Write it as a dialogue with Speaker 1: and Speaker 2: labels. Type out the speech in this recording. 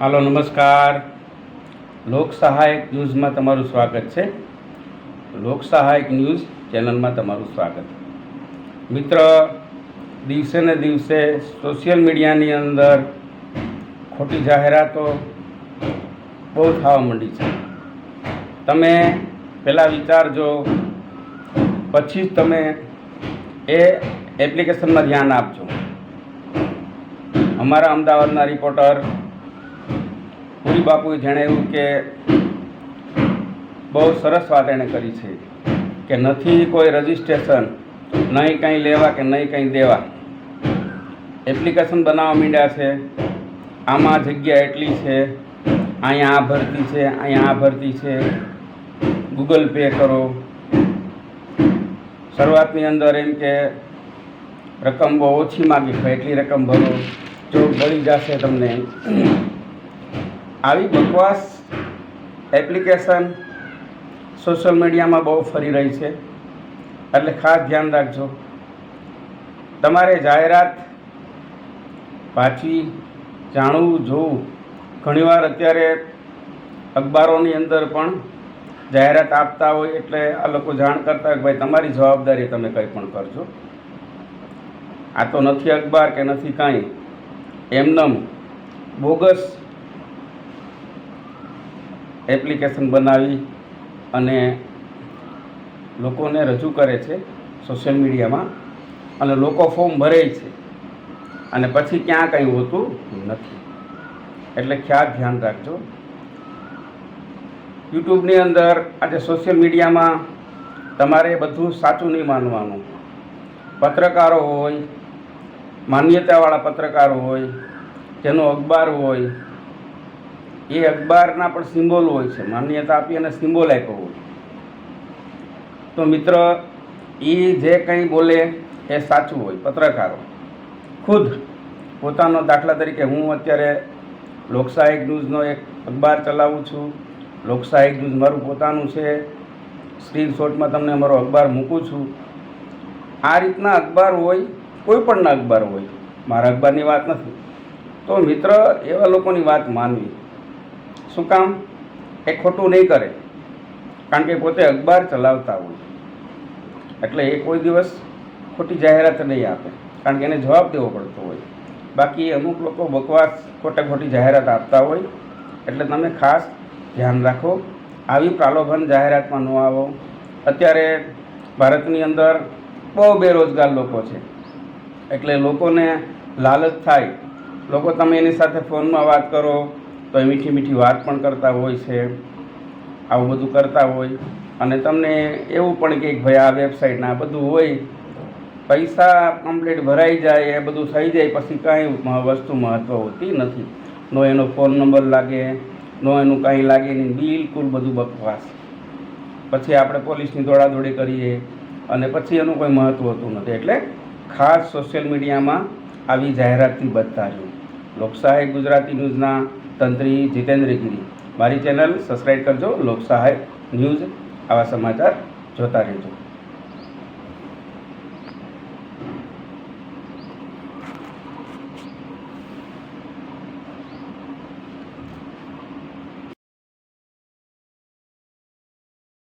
Speaker 1: હાલો, નમસ્કાર. લોક સહાયક ન્યૂઝમાં તમારું સ્વાગત છે. લોક સહાયક ન્યૂઝ ચેનલમાં તમારું સ્વાગત. મિત્ર, દિવસે ને દિવસે સોશિયલ મીડિયાની અંદર ખોટી જાહેરાતો બહુ થવા માંડી છે. તમે પહેલાં વિચારજો, પછી જ તમે એ એપ્લિકેશનમાં ધ્યાન આપજો. અમારા અમદાવાદના રિપોર્ટર પુરી બાપુએ જણાવ્યું કે બહુ સરસ વાત એણે કરી છે કે નથી કોઈ રજિસ્ટ્રેશન, નહીં કંઈ લેવા કે નહીં કંઈ દેવા. એપ્લિકેશન બનાવવા માંડ્યા છે, આમાં જગ્યા એટલી છે, અહીંયા આ ભરતી છે, અહીંયા આ ભરતી છે. ગૂગલ પે કરો. શરૂઆતની અંદર એમ કે રકમ બહુ ઓછી માગી એટલી રકમ ભરો. જો ગળી જશે તમને. આવી બકવાસ એપ્લિકેશન સોશિયલ મીડિયામાં બહુ ફરી રહી છે. એટલે ખાસ ધ્યાન રાખજો. તમારે જાહેરાત પાછી જાણવું, જોવું. ઘણીવાર અત્યારે અખબારોની અંદર પણ જાહેરાત આપતા હોય એટલે આ લોકો જાણ કરતા હોય કે ભાઈ તમારી જવાબદારી તમે કંઈ પણ કરજો. આ તો નથી અખબાર કે નથી કાંઈ. એમનેમ બોગસ એપ્લિકેશન બનાવી અને લોકોને રજૂ કરે છે સોશિયલ મીડિયામાં અને લોકો ફોર્મ ભરે છે. અને પછી ક્યાં કંઈ હોતું નથી. એટલે ખ્યાલ ધ્યાન રાખજો. યુટ્યુબની અંદર આજે સોશિયલ મીડિયામાં તમારે બધું સાચું નહીં માનવાનું. પત્રકારો હોય, માન્યતાવાળા પત્રકારો હોય, જેનો અખબાર હોય એ અખબારના પણ સિમ્બોલ હોય છે. માન્યતા આપી અને સિમ્બોલ આપ્યો હોય. તો મિત્ર એ જે કંઈ બોલે એ સાચું હોય, પત્રકારો. ખુદ પોતાનો દાખલા તરીકે હું અત્યારે લોકસાહિક ન્યૂઝનો એક અખબાર ચલાવું છું. લોકસાહિક ન્યૂઝ મારું પોતાનું છે. સ્ક્રીનશોટમાં તમને મારો અખબાર મૂકું છું. આ રીતના અખબાર હોય, કોઈ પણના અખબાર હોય, મારા અખબારની વાત નથી. તો મિત્ર, એવા લોકોની વાત માનવી. શું કામ? એ ખોટું નહીં કરે. કારણ કે પોતે અખબાર ચલાવતા હોય. એટલે એ કોઈ દિવસ ખોટી જાહેરાત નહીં આપે. કારણ કે એને જવાબ દેવો પડતો હોય. બાકી અમુક લોકો બકવાસ ખોટા ખોટી જાહેરાત આપતા હોય. એટલે તમે ખાસ ધ્યાન રાખો. આવી પ્રાલોભન જાહેરાતમાં ન આવો. અત્યારે ભારતની અંદર બહુ બેરોજગાર લોકો છે. એટલે લોકોને લાલચ થાય. લોકો તમે એની સાથે ફોનમાં વાત કરો. તો એ મીઠી મીઠી વાત પણ કરતા હોય છે, આવું બધું કરતા હોય. અને તમને એવું પણ કે ભાઈ આ વેબસાઇટના બધું હોય, પૈસા કમ્પ્લીટ ભરાઈ જાય, એ બધું થઈ જાય, પછી કાંઈ વસ્તુ મહત્ત્વ હોતી નથી. નો એનો ફોન નંબર લાગે, નો એનું કાંઈ લાગે નહીં, બિલકુલ બધું બકવાસ. પછી આપણે પોલીસની દોડાદોડી કરીએ, અને પછી એનું કોઈ મહત્ત્વ હોતું નથી. એટલે ખાસ સોશિયલ મીડિયામાં આવી જાહેરાતથી બચતા જો લોકસહાય ગુજરાતી ન્યૂઝના તંત્રી જીતેન્દ્રગીરી મારી ચેનલ સબસ્ક્રાઈબ કરજો. લોકસહાય ન્યૂઝ. આવા સમાચાર જોતા રહેજો.